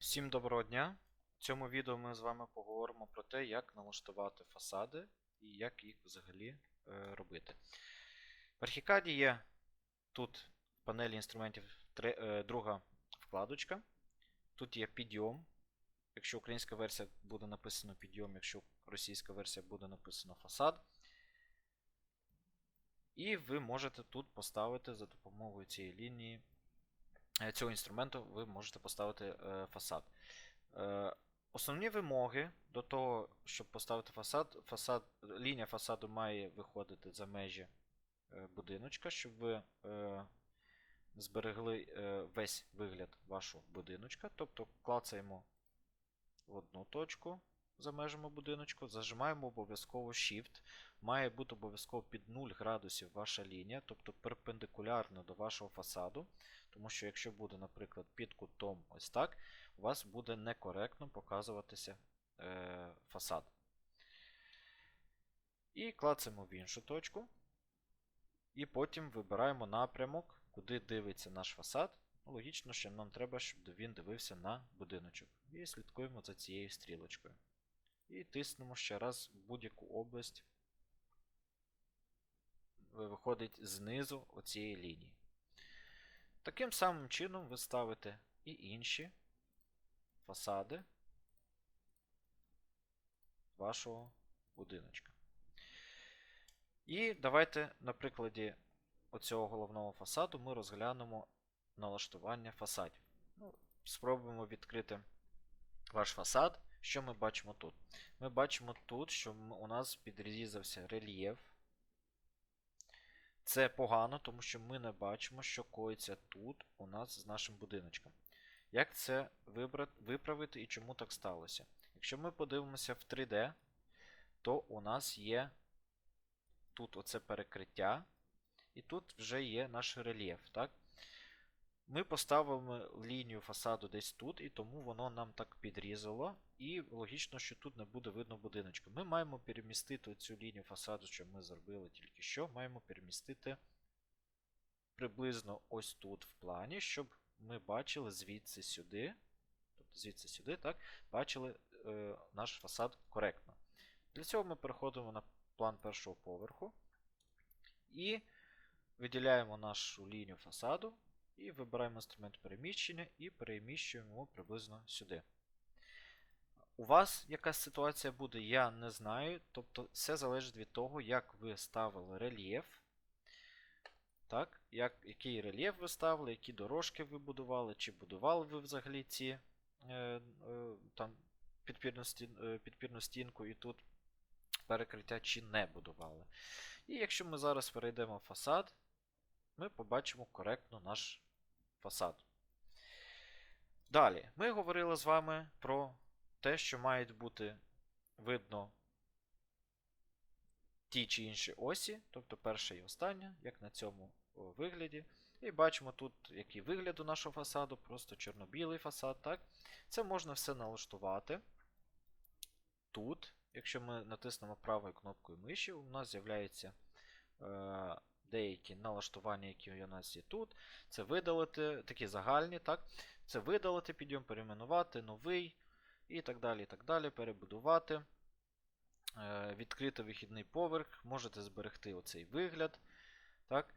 Всім доброго дня! В цьому відео ми з вами поговоримо про те, як налаштувати фасади і як їх взагалі е, робити. В Архікаді є тут в панелі інструментів тре- е, друга вкладочка. Тут є підйом. Якщо українська версія буде написано підйом, якщо російська версія буде написано фасад. І ви можете тут поставити за допомогою цієї лінії цього інструменту ви можете поставити е, фасад. Е, основні вимоги до того, щоб поставити фасад, фасад, лінія фасаду має виходити за межі е, будиночка, щоб ви е, зберегли е, весь вигляд вашого будиночка. Тобто клацаємо в одну точку за межами будиночку, зажимаємо обов'язково Shift. Має бути обов'язково під 0 градусів ваша лінія, тобто перпендикулярно до вашого фасаду. Тому що якщо буде, наприклад, під кутом ось так, у вас буде некоректно показуватися е, фасад. І клацаємо в іншу точку. І потім вибираємо напрямок, куди дивиться наш фасад. Ну, Логічно, що нам треба, щоб він дивився на будиночок. І слідкуємо за цією стрілочкою. І тиснемо ще раз в будь-яку область. Виходить знизу оцієї лінії. Таким самим чином ви ставите і інші фасади вашого будиночка. І давайте на прикладі оцього головного фасаду ми розглянемо налаштування фасадів. Ну, спробуємо відкрити ваш фасад. Що ми бачимо тут? Ми бачимо тут, що у нас підрізався рельєф. Це погано, тому що ми не бачимо, що коїться тут у нас з нашим будиночком. Як це виправити і чому так сталося? Якщо ми подивимося в 3D, то у нас є тут оце перекриття, і тут вже є наш рельєф. Так? Ми поставимо лінію фасаду десь тут, і тому воно нам так підрізало. І логічно, що тут не буде видно будиночка. Ми маємо перемістити цю лінію фасаду, що ми зробили тільки що. Маємо перемістити приблизно ось тут в плані, щоб ми бачили звідси сюди. Тобто звідси сюди, так, бачили е, наш фасад коректно. Для цього ми переходимо на план першого поверху і виділяємо нашу лінію фасаду. І вибираємо інструмент переміщення і переміщуємо його приблизно сюди. У вас яка ситуація буде, я не знаю. Тобто все залежить від того, як ви ставили рельєф. Так, як, який рельєф ви ставили, які дорожки ви будували, чи будували ви взагалі ці е, е, там, підпірну, стін, е, підпірну стінку і тут перекриття, чи не будували. І якщо ми зараз перейдемо в фасад, ми побачимо коректно наш фасад. Далі, ми говорили з вами про те, що мають бути видно ті чи інші осі, тобто перша і остання, як на цьому вигляді. І бачимо тут, який вигляд у нашого фасаду, просто чорно-білий фасад. так? Це можна все налаштувати. Тут, якщо ми натиснемо правою кнопкою миші, у нас з'являється е, деякі налаштування, які у нас є тут. Це видалити, такі загальні, так? Це видалити підйом, перейменувати, новий і так далі. і так далі, Перебудувати. Е, відкрити вихідний поверх, можете зберегти оцей вигляд. Так?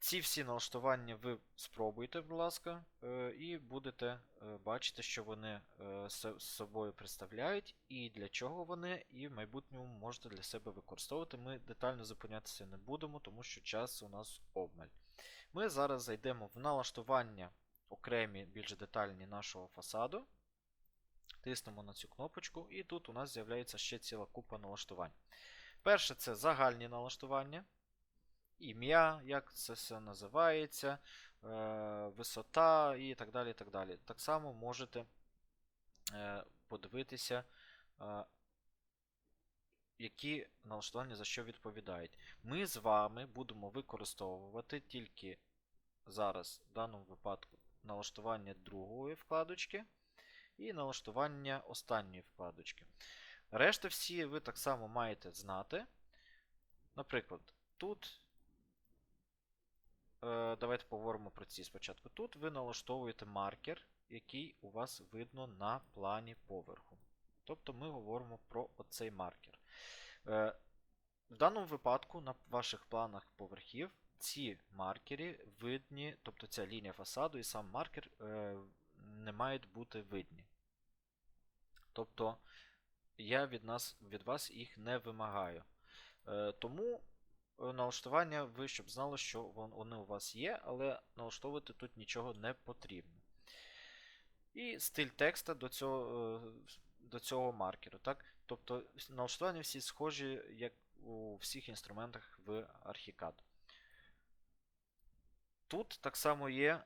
Ці всі налаштування ви спробуйте, будь ласка, е, і будете е, бачити, що вони е, з собою представляють, і для чого вони, і в майбутньому можете для себе використовувати. Ми детально зупинятися не будемо, тому що час у нас обмаль. Ми зараз зайдемо в налаштування окремі, більш детальні нашого фасаду. Тиснемо на цю кнопочку, і тут у нас з'являється ще ціла купа налаштувань. Перше це загальні налаштування. Ім'я, як це все називається, е, висота і так далі. Так далі. Так само можете е, подивитися, е, які налаштування за що відповідають. Ми з вами будемо використовувати тільки зараз, в даному випадку, налаштування другої вкладочки і налаштування останньої вкладочки. Решта всі ви так само маєте знати. Наприклад, тут. Е, Давайте поговоримо про ці спочатку. Тут ви налаштовуєте маркер який у вас видно на плані поверху. Тобто ми говоримо про оцей маркер. Е, в даному випадку на ваших планах поверхів ці маркери видні, тобто ця лінія фасаду і сам маркер е, не мають бути видні. Тобто я від, нас, від вас їх не вимагаю. Тому налаштування ви щоб знали, що вони у вас є, але налаштовувати тут нічого не потрібно. І стиль текста до цього, е, до цього маркеру. Так? Тобто налаштування всі схожі, як у всіх інструментах в Archicad. Тут так само є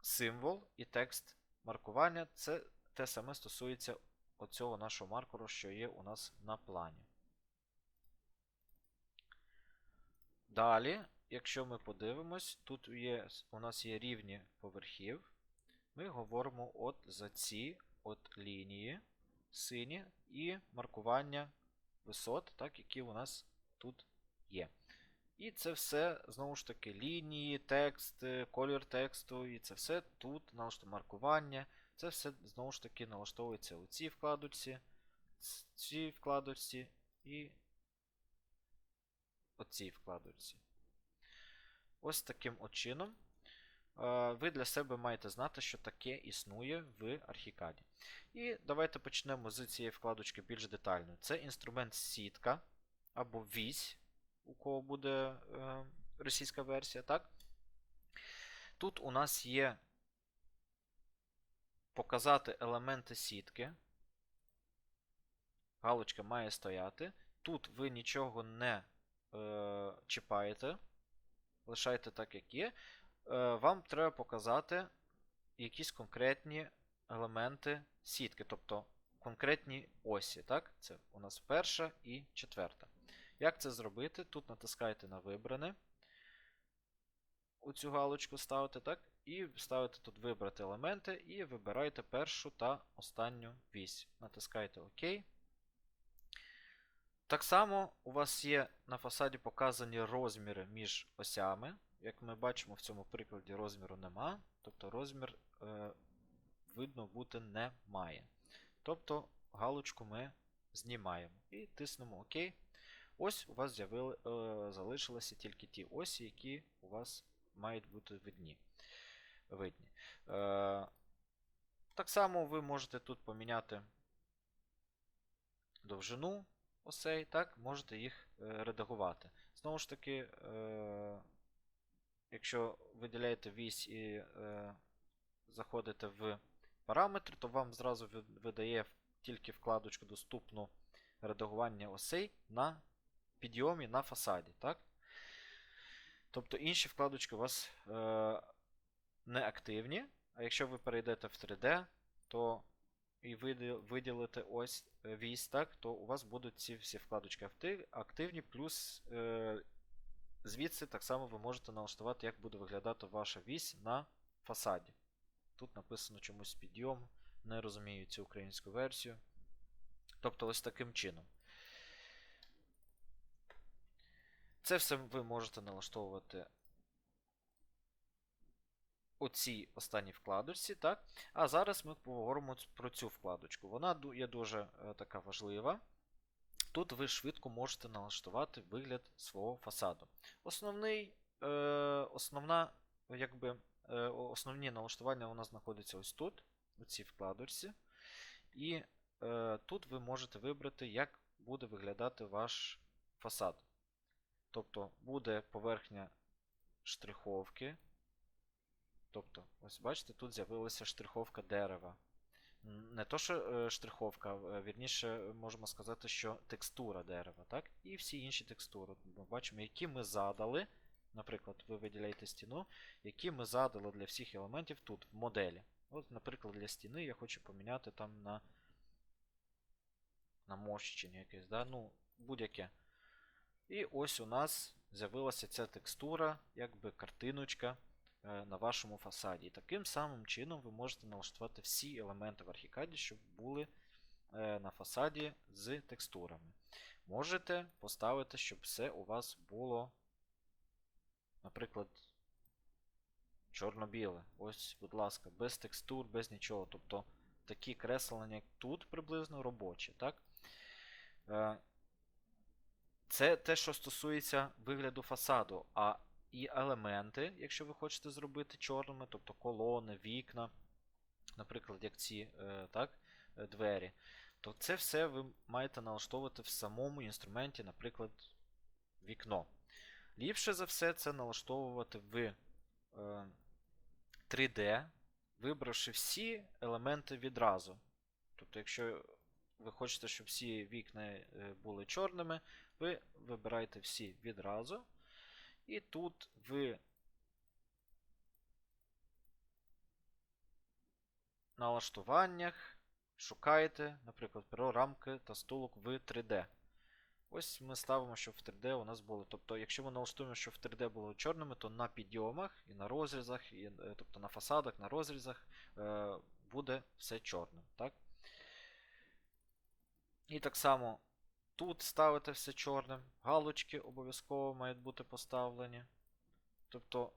символ і текст маркування. Це те саме стосується оцього нашого маркеру, що є у нас на плані. Далі, якщо ми подивимось, тут є, у нас є рівні поверхів. Ми говоримо от за ці от лінії сині і маркування висот, так, які у нас тут є. І це все, знову ж таки, лінії, текст, колір тексту, і це все тут маркування. Це все знову ж таки налаштовується у цій вкладочці, цій вкладочці і оцій вкладочці. Ось таким чином. е, Ви для себе маєте знати, що таке існує в Archicad. І давайте почнемо з цієї вкладочки більш детально. Це інструмент сітка або вісь, у кого буде е, російська версія, так? Тут у нас є показати елементи сітки. Галочка має стояти. Тут ви нічого не е, чіпаєте. Лишайте так, як є. Е, вам треба показати якісь конкретні елементи сітки, тобто конкретні осі. Так? Це у нас перша і четверта. Як це зробити? Тут натискаєте на вибране. Оцю галочку ставите, так? І ставите тут вибрати елементи і вибираєте першу та останню вісь. Натискаєте ОК. Так само у вас є на фасаді показані розміри між осями. Як ми бачимо, в цьому прикладі розміру нема. Тобто розмір е, видно бути не має. Тобто галочку ми знімаємо і тиснемо ОК. Ось у вас е, залишилися тільки ті осі, які у вас мають бути видні. видні. Е, так само ви можете тут поміняти довжину осей, так, можете їх е, редагувати. Знову ж таки, е, якщо виділяєте вісь і е, заходите в параметри, то вам зразу видає тільки вкладочку доступну редагування осей на підйомі на фасаді. Так? Тобто інші вкладочки у вас е, не активні. А якщо ви перейдете в 3D, то і виділите ось вісь, так, то у вас будуть ці всі вкладочки активні, плюс е, звідси так само ви можете налаштувати, як буде виглядати ваша вісь на фасаді. Тут написано чомусь підйом, не розумію цю українську версію. Тобто ось таким чином. Це все ви можете налаштовувати у цій останній вкладочці, так? А зараз ми поговоримо про цю вкладочку. Вона є дуже е, така важлива. Тут ви швидко можете налаштувати вигляд свого фасаду. Основний, е, основна, якби, е, основні налаштування у нас знаходяться ось тут, у цій вкладочці. І тут ви можете вибрати, як буде виглядати ваш фасад. Тобто буде поверхня штриховки. Тобто, ось бачите, тут з'явилася штриховка дерева. Не то, що е, штриховка, е, вірніше, можемо сказати, що текстура дерева, так? І всі інші текстури. Ми бачимо, які ми задали. Наприклад, ви виділяєте стіну, які ми задали для всіх елементів тут, в моделі. От, наприклад, для стіни я хочу поміняти там на намощення якесь, да? ну, будь-яке. І ось у нас з'явилася ця текстура, якби картиночка на вашому фасаді. І таким самим чином ви можете налаштувати всі елементи в Archicad, щоб були е, на фасаді з текстурами. Можете поставити, щоб все у вас було, наприклад, чорно-біле. Ось, будь ласка, без текстур, без нічого. Тобто такі креслення, як тут приблизно робочі, так? Е, Це те, що стосується вигляду фасаду. А і елементи, якщо ви хочете зробити чорними, тобто колони, вікна, наприклад, як ці е, так, е, двері, то це все ви маєте налаштовувати в самому інструменті, наприклад, вікно. Ліпше за все це налаштовувати в е, 3D, вибравши всі елементи відразу. Тобто, якщо ви хочете, щоб всі вікна е, були чорними, ви вибираєте всі відразу. І тут в налаштуваннях шукаєте, наприклад, перо, рамки та стулок в 3D. Ось ми ставимо, щоб в 3D у нас було. Тобто, якщо ми налаштуємо, щоб в 3D було чорними, то на підйомах і на розрізах, і, е, тобто на фасадах, на розрізах е, буде все чорним. Так? І так само тут ставите все чорним. Галочки обов'язково мають бути поставлені. Тобто,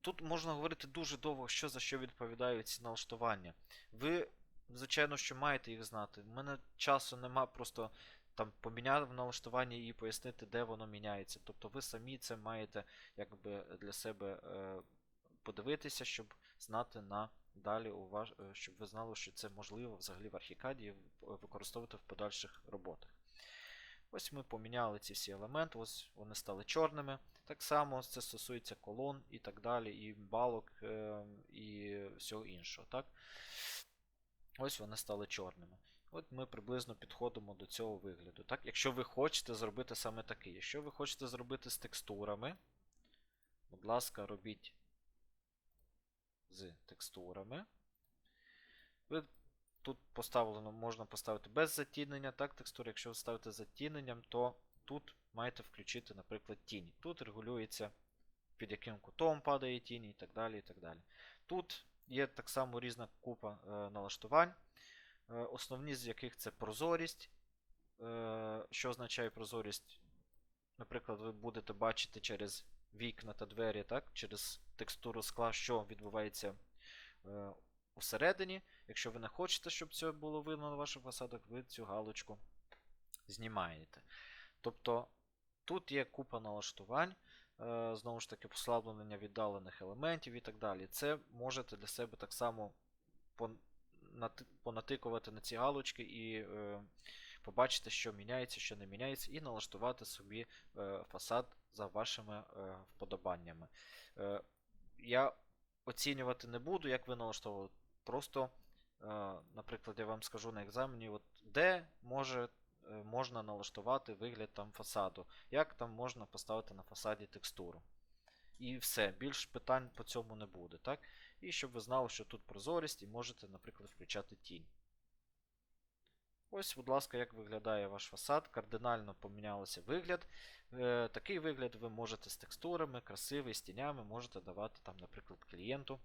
тут можна говорити дуже довго, що за що відповідають ці налаштування. Ви, звичайно, що маєте їх знати. У мене часу нема просто там в налаштуванні і пояснити, де воно міняється. Тобто ви самі це маєте якби для себе е, подивитися, щоб знати на далі у ваш, е, щоб ви знали, що це можливо взагалі в архікаді використовувати в подальших роботах. Ось ми поміняли ці всі елементи, ось вони стали чорними. Так само це стосується колон і так далі, і балок, е, і всього іншого. Так? Ось вони стали чорними. От ми приблизно підходимо до цього вигляду. Так? Якщо ви хочете зробити саме такий. Якщо ви хочете зробити з текстурами, будь ласка, робіть з текстурами. Ви тут поставлено, можна поставити без затінення, так, текстури. Якщо ви ставите затіненням, то тут маєте включити, наприклад, тінь. Тут регулюється, під яким кутом падає тінь і так далі. і так далі. Тут є так само різна купа е, налаштувань, е, основні з яких це прозорість. Е, що означає прозорість? Наприклад, ви будете бачити через вікна та двері, так, через текстуру скла, що відбувається е, усередині. Якщо ви не хочете, щоб це було видно на ваших фасадах, ви цю галочку знімаєте. Тобто тут є купа налаштувань, е, знову ж таки, послаблення віддалених елементів і так далі. Це можете для себе так само понатикувати на ці галочки і е, побачити, що міняється, що не міняється, і налаштувати собі е, фасад за вашими вподобаннями. Я оцінювати не буду, як ви налаштовували. Просто, е, наприклад, я вам скажу на екзамені, от, де може, е, можна налаштувати вигляд там фасаду, як там можна поставити на фасаді текстуру. І все, більш питань по цьому не буде. так? І щоб ви знали, що тут прозорість, і можете, наприклад, включати тінь. Ось, будь ласка, як виглядає ваш фасад. Кардинально помінялося вигляд. Е, такий вигляд ви можете з текстурами, красивий, з тінями, можете давати, там, наприклад, клієнту.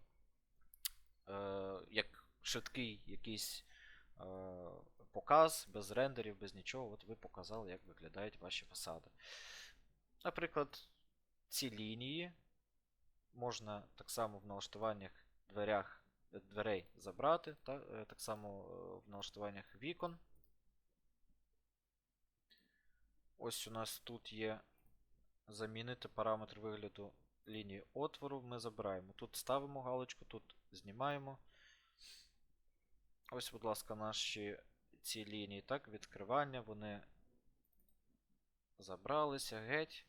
Е, як швидкий якийсь е, показ, без рендерів, без нічого. От ви показали, як виглядають ваші фасади. Наприклад, ці лінії можна так само в налаштуваннях дверях, е, дверей забрати, та, так само в налаштуваннях вікон. Ось у нас тут є замінити параметр вигляду лінії отвору. Ми забираємо. Тут ставимо галочку, тут знімаємо. Ось, будь ласка, наші ці лінії, так, відкривання, вони забралися геть.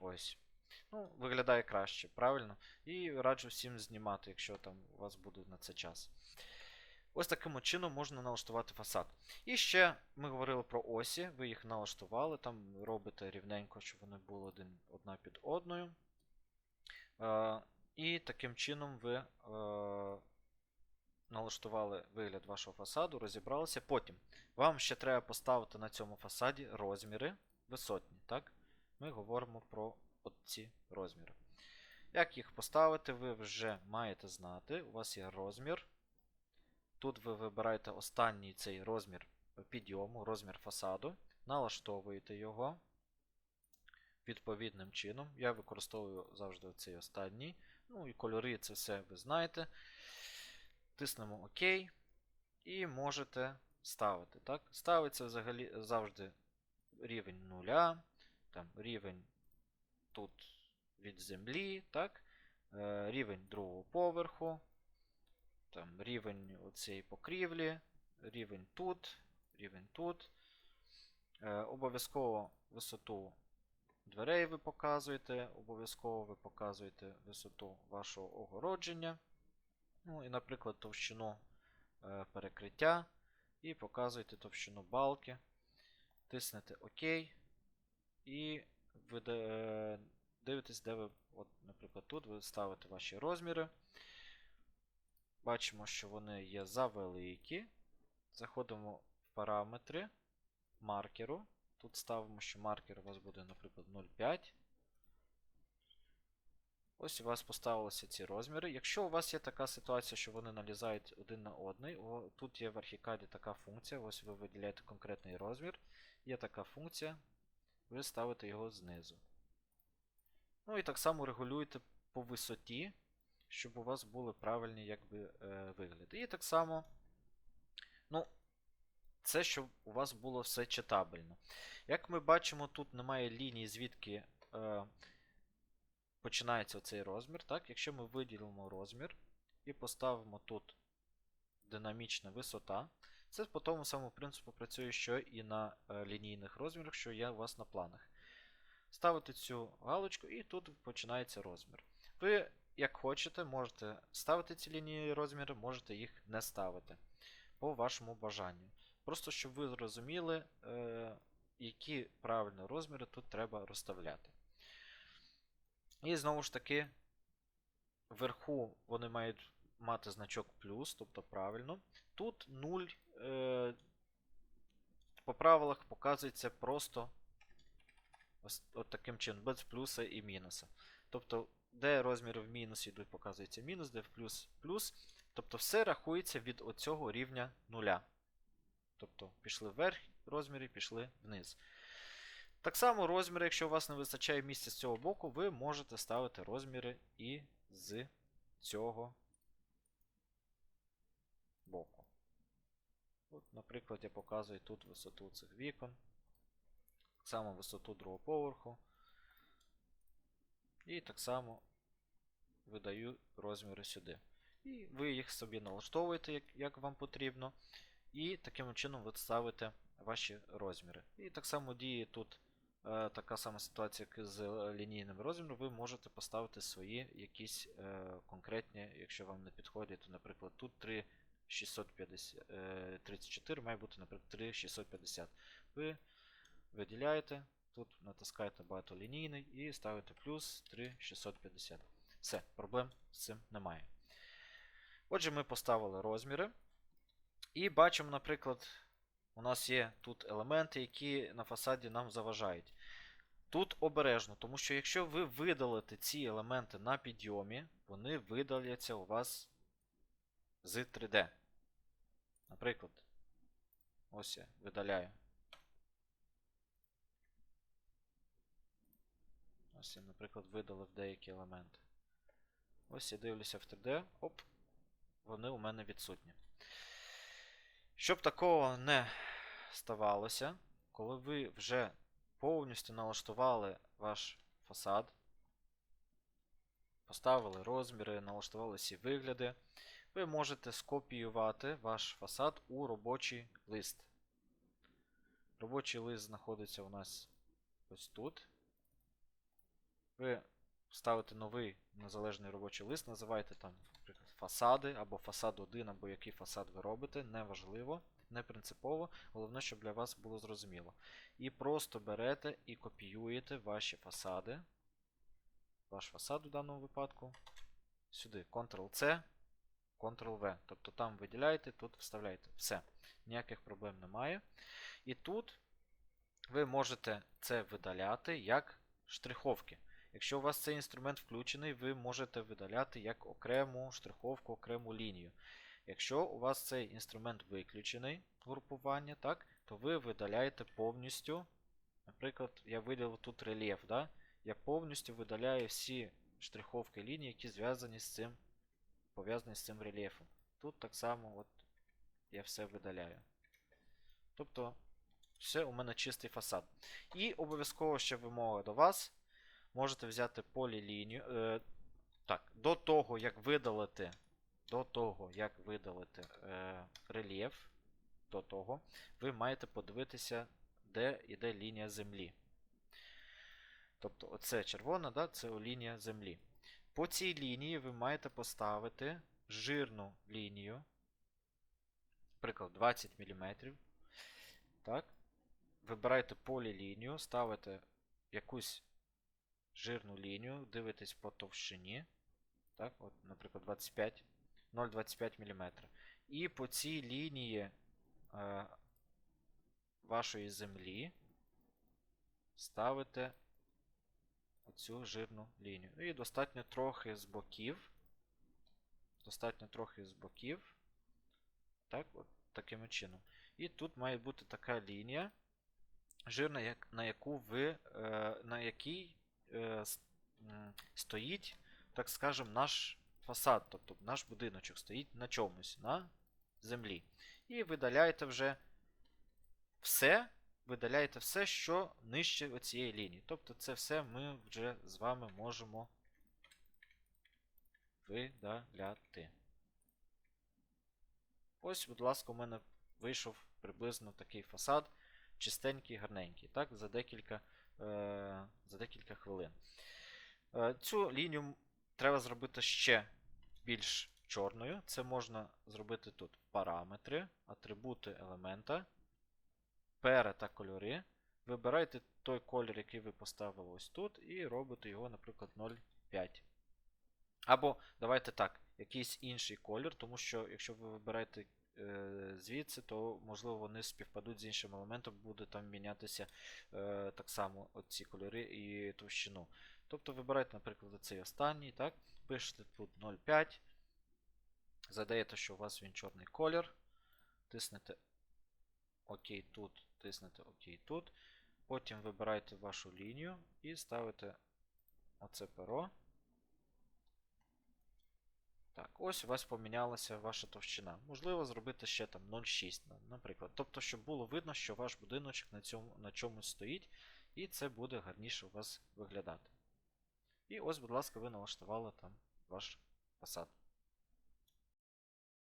Ось. Ну, виглядає краще, правильно? І раджу всім знімати, якщо там у вас буде на це час. Ось таким чином можна налаштувати фасад. І ще ми говорили про осі, ви їх налаштували, там робите рівненько, щоб вони були один, одна під одною. Е, і таким чином ви е, налаштували вигляд вашого фасаду, розібралися. Потім вам ще треба поставити на цьому фасаді розміри висотні. Так? Ми говоримо про ці розміри. Як їх поставити, ви вже маєте знати. У вас є розмір. Тут ви вибираєте останній цей розмір підйому, розмір фасаду, налаштовуєте його. Відповідним чином. Я використовую завжди цей останній. Ну і кольори, це все ви знаєте. Тиснемо ОК. І можете ставити. Так? Ставиться взагалі завжди рівень нуля, там рівень тут від землі, так? Е, рівень другого поверху, там рівень оцієї покрівлі, рівень тут, рівень тут. Е, обов'язково висоту дверей ви показуєте, обов'язково ви показуєте висоту вашого огородження. Ну і, наприклад, товщину е, перекриття. І показуєте товщину балки. Тиснете ОК. І ви е, дивитесь, де ви, от, наприклад, тут ви ставите ваші розміри. Бачимо, що вони є завеликі. Заходимо в параметри маркеру. Тут ставимо, що маркер у вас буде, наприклад, 0,5. Ось у вас поставилися ці розміри. Якщо у вас є така ситуація, що вони налізають один на одний, о, тут є в архікаді така функція, ось ви виділяєте конкретний розмір. Є така функція, ви ставите його знизу. Ну і так само регулюєте по висоті, щоб у вас були правильні якби, е, вигляди. І так само, ну, це щоб у вас було все читабельно. Як ми бачимо, тут немає лінії, звідки е, починається цей розмір. Так? Якщо ми виділимо розмір і поставимо тут динамічна висота, це по тому самому принципу працює, що і на е, лінійних розмірах, що є у вас на планах. Ставите цю галочку і тут починається розмір. Ви, як хочете, можете ставити ці лінії розміри, можете їх не ставити по вашому бажанню. Просто щоб ви зрозуміли, е, які правильні розміри тут треба розставляти. І знову ж таки, вверху вони мають мати значок плюс, тобто правильно. Тут 0 е, по правилах показується просто ось от таким чином, без плюса і мінуса. Тобто, де розміри в мінус йдуть, показується мінус, де в плюс плюс. Тобто все рахується від оцього рівня нуля. Тобто пішли вверх розміри, пішли вниз. Так само розміри, якщо у вас не вистачає місця з цього боку, ви можете ставити розміри і з цього боку. От, Наприклад, я показую тут висоту цих вікон. Так само висоту другого поверху. І так само видаю розміри сюди. І ви їх собі налаштовуєте, як, як вам потрібно. І таким чином ви ставите ваші розміри. І так само діє тут е, така сама ситуація, як з лінійним розміром. Ви можете поставити свої якісь е, конкретні, якщо вам не підходять, то, наприклад, тут 3 650, е, 34 має бути, наприклад, 3650. Ви виділяєте, тут натискаєте багатолінійний і ставите плюс 3650. Все, проблем з цим немає. Отже, ми поставили розміри. І бачимо, наприклад, у нас є тут елементи, які на фасаді нам заважають. Тут обережно, тому що якщо ви видалите ці елементи на підйомі, вони видаляться у вас з 3D. Наприклад, ось я видаляю. Ось я, наприклад, видалив деякі елементи. Ось я дивлюся в 3D. Оп, вони у мене відсутні. Щоб такого не ставалося, коли ви вже повністю налаштували ваш фасад, поставили розміри, налаштували всі вигляди, ви можете скопіювати ваш фасад у робочий лист. Робочий лист знаходиться у нас ось тут. Ви ставите новий незалежний робочий лист, називаєте там, наприклад, фасади, або фасад 1, або який фасад ви робите, неважливо, не принципово, головне, щоб для вас було зрозуміло. І просто берете і копіюєте ваші фасади. Ваш фасад у даному випадку. Сюди Ctrl-C, Ctrl-V. Тобто там виділяєте, тут вставляєте. Все. Ніяких проблем немає. І тут ви можете це видаляти як штриховки. Якщо у вас цей інструмент включений, ви можете видаляти як окрему штриховку, окрему лінію. Якщо у вас цей інструмент виключений, групування, так, то ви видаляєте повністю. Наприклад, я виділив тут рельєф. Да? я повністю видаляю всі штриховки лінії, які зв'язані з цим, пов'язані з цим рельєфом. Тут так само от я все видаляю. Тобто, все у мене чистий фасад. І обов'язково ще вимога до вас. Можете взяти полілінію. Е, так, до того, як видалити, до того, як видалити е, рельєф, до того, ви маєте подивитися, де йде лінія землі. Тобто, оце червона, да, це лінія землі. По цій лінії ви маєте поставити жирну лінію, наприклад, 20 мм. Так. Вибирайте полілінію, ставите якусь жирну лінію, дивитесь по товщині. Так, от, наприклад, 25, 0,25 мм. І по цій лінії е, вашої землі ставите оцю жирну лінію. І достатньо трохи з боків. Достатньо трохи з боків. Так, от таким чином. І тут має бути така лінія, жирна, як, на яку ви, е, на якій стоїть, так скажем, наш фасад, тобто наш будиночок стоїть на чомусь, на землі. І видаляєте вже все, видаляєте все, що нижче оцієї лінії. Тобто це все ми вже з вами можемо видаляти. Ось, будь ласка, у мене вийшов приблизно такий фасад, чистенький, гарненький, так, за декілька, е, за декілька хвилин. Е, цю лінію треба зробити ще більш чорною. Це можна зробити тут параметри, атрибути елемента, пера та кольори. Вибирайте той колір, який ви поставили ось тут, і робите його, наприклад, 0,5. Або давайте так, якийсь інший колір, тому що якщо ви вибираєте е, звідси, то можливо вони співпадуть з іншим елементом, буде там мінятися е, так само ці кольори і товщину. Тобто вибирайте, наприклад, цей останній, так? Пишете тут 0,5. Задаєте, що у вас він чорний колір. Тиснете ОК тут, тиснете ОК тут. Потім вибираєте вашу лінію і ставите оце перо. Так, ось у вас помінялася ваша товщина. Можливо, зробити ще там 0,6, наприклад. Тобто, щоб було видно, що ваш будиночок на, цьому, на чомусь стоїть, і це буде гарніше у вас виглядати. І ось, будь ласка, ви налаштували там ваш фасад.